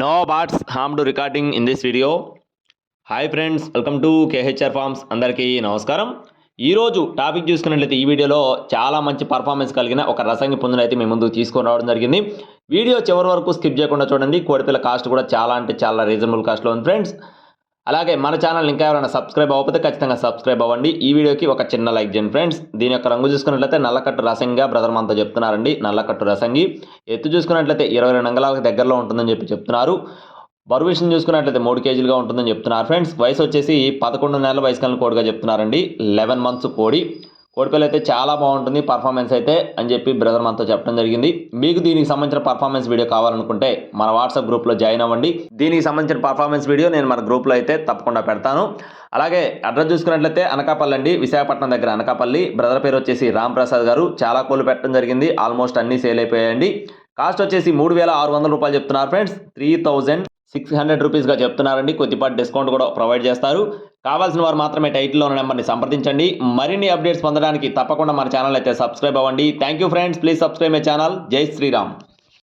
No bots harm to recording in this video hi friends welcome to KHR farms అందరికీ నమస్కారం. ఈరోజు topic చూసుకున్నట్లయితే ఈ వీడియోలో చాలా మంచి పర్ఫార్మెన్స్ కలిగిన ఒక రసంగి పుంజును అయితే మీ ముందుకు తీసుకొని రావడం జరిగింది. వీడియో చివరి వరకు స్కిప్ చేయకుండా చూడండి. కోడిపిల్ల కాస్ట్ కూడా చాలా అంటే చాలా రీజనబుల్ కాస్ట్లో ఉంది ఫ్రెండ్స్ అలాగే మన ఛానల్ ఇంకా ఎవరైనా సబ్స్క్రైబ్ అవ్వకపోతే ఖచ్చితంగా సబ్స్క్రైబ్ అవ్వండి. ఈ వీడియోకి ఒక చిన్న లైక్ చేయండి ఫ్రెండ్స్. దీని యొక్క రంగు చూసుకున్నట్లయితే నల్లకట్టు రసంగిగా బ్రదర్ మనతో చెప్తున్నారండి. నల్లకట్టు రసంగి. ఎత్తు చూసుకున్నట్లయితే ఇరవై రెండు అంగళాలకు దగ్గరలో ఉంటుందని చెప్పి చెప్తున్నారు. బరువు విషయం చూసుకున్నట్లయితే మూడు కేజీలుగా ఉంటుందని చెప్తున్నారు ఫ్రెండ్స్. వయసు వచ్చేసి పదకొండు నెలల వయసు కలిగిన కోడిగా చెప్తున్నారండి. లెవెన్ మంత్స్ కోడి. కోడిపల్లి అయితే చాలా బాగుంటుంది పర్ఫార్మెన్స్ అయితే అని చెప్పి బ్రదర్ మనతో చెప్పడం జరిగింది. మీకు దీనికి సంబంధించిన పర్ఫార్మెన్స్ వీడియో కావాలనుకుంటే మన వాట్సాప్ గ్రూప్లో జాయిన్ అవ్వండి. దీనికి సంబంధించిన పర్ఫార్మెన్స్ వీడియో నేను మన గ్రూప్లో అయితే తప్పకుండా పెడతాను. అలాగే అడ్రస్ చూసుకున్నట్లయితే అనకాపల్లి అండి విశాఖపట్నం దగ్గర అనకాపల్లి. బ్రదర్ పేరు వచ్చేసి రామ్ ప్రసాద్ గారు. చాలా కోళ్ళు పెట్టడం జరిగింది. ఆల్మోస్ట్ అన్నీ సేల్ అయిపోయాయండి. కాస్ట్ వచ్చేసి మూడు వేల ఆరు వందల రూపాయలు చెప్తున్నారు friends three thousand six hundred రూపీస్గా చెప్తున్నారండి. కొద్దిపాటి డిస్కౌంట్ కూడా ప్రొవైడ్ చేస్తారు. కావాల్సిన వారు మాత్రమే టైటిల్లో ఉన్న నెంబర్ని సంప్రదించండి. మరిన్ని అప్డేట్స్ పొందడానికి తప్పకుండా మన ఛానల్ అయితే సబ్స్క్రైబ్ అవ్వండి. Thank you friends please subscribe my channel జై శ్రీరామ్